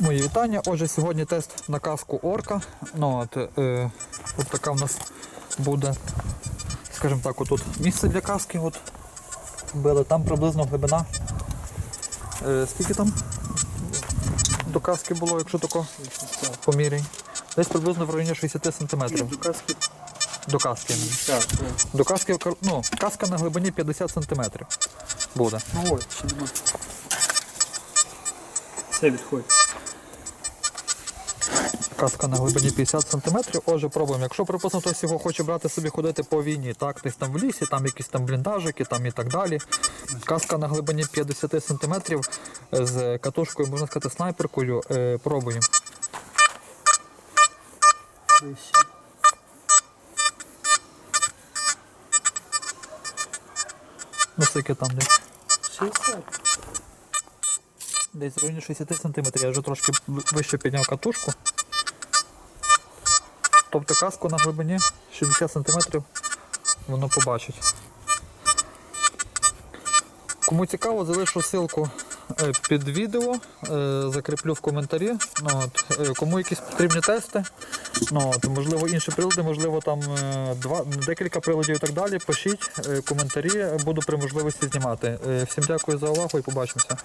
Мої вітання. Отже, сьогодні тест на каску орка. Ну, от, е, от така в нас буде, скажімо так, отут місце для каски. От, били. Там приблизно глибина. Е, скільки там до каски було, якщо тако поміряй? Десь приблизно в районі 60 см. До каски. До каски. Так. До каски, ну, каска на глибині 50 см буде. Ну нема. Все, відходь. Каска на глибині 50 см. Отже, пробуємо. Якщо, припустимо, хтось його хоче брати собі ходити по війні, так, десь там в лісі, там якісь там бліндажики там і так далі. Каска на глибині 50 см з катушкою, можна сказати, снайперкою. Е, пробуємо. Ну, скільки там десь. 60. Десь в районі 60 см. Я вже трошки вище підняв катушку. Тобто каску на глибині 60 см воно побачить. Кому цікаво, залишу ссылку е, під відео, е, закріплю в коментарі. Ну, от, е, Кому якісь потрібні тести, ну, от, можливо, інші прилади, можливо, там два, декілька приладів і так далі. Пишіть коментарі, буду при можливості знімати. Всім дякую за увагу і побачимося.